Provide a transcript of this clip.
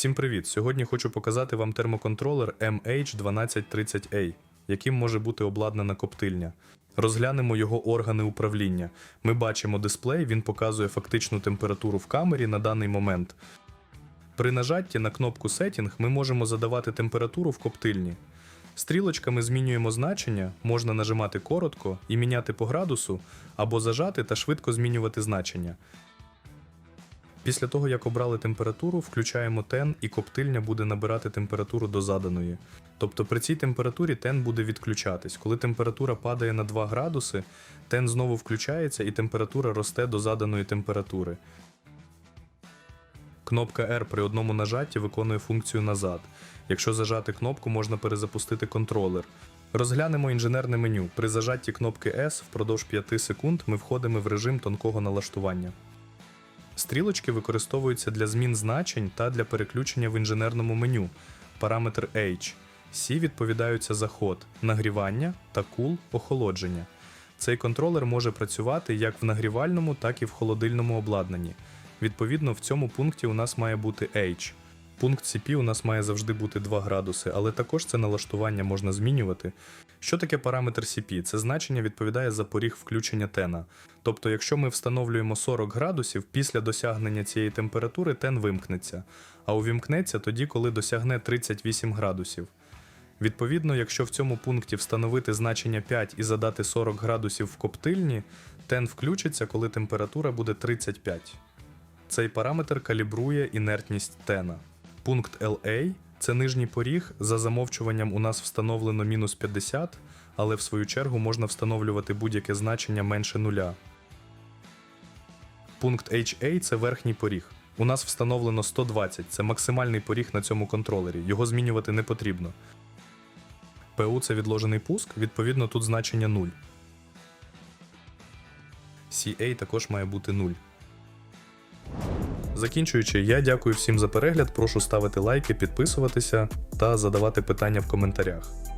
Всім привіт! Сьогодні хочу показати вам термоконтролер MH1230A, яким може бути обладнана коптильня. Розглянемо його органи управління. Ми бачимо дисплей, він показує фактичну температуру в камері на даний момент. При нажатті на кнопку Setting ми можемо задавати температуру в коптильні. Стрілочками змінюємо значення, можна нажимати коротко і міняти по градусу, або зажати та швидко змінювати значення. Після того, як обрали температуру, включаємо тен і коптильня буде набирати температуру до заданої. Тобто при цій температурі тен буде відключатись. Коли температура падає на 2 градуси, тен знову включається і температура росте до заданої температури. Кнопка R при одному нажатті виконує функцію назад. Якщо зажати кнопку, можна перезапустити контролер. Розглянемо інженерне меню. При зажатті кнопки S впродовж 5 секунд ми входимо в режим тонкого налаштування. Стрілочки використовуються для змін значень та для переключення в інженерному меню. Параметр H. C відповідаються за ход, нагрівання та кул охолодження. Цей контролер може працювати як в нагрівальному, так і в холодильному обладнанні. Відповідно, в цьому пункті у нас має бути H. Пункт CP у нас має завжди бути 2 градуси, але також це налаштування можна змінювати. Що таке параметр CP? Це значення відповідає за поріг включення тена. Тобто, якщо ми встановлюємо 40 градусів, після досягнення цієї температури тен вимкнеться, а увімкнеться тоді, коли досягне 38 градусів. Відповідно, якщо в цьому пункті встановити значення 5 і задати 40 градусів в коптильні, тен включиться, коли температура буде 35. Цей параметр калібрує інертність тена. Пункт LA це нижній поріг. За замовчуванням у нас встановлено мінус 50, але в свою чергу можна встановлювати будь-яке значення менше нуля. Пункт HA це верхній поріг. У нас встановлено 120, це максимальний поріг на цьому контролері. Його змінювати не потрібно. PU це відложений пуск, відповідно тут значення 0. CA також має бути 0. Закінчуючи, я дякую всім за перегляд. Прошу ставити лайки, підписуватися та задавати питання в коментарях.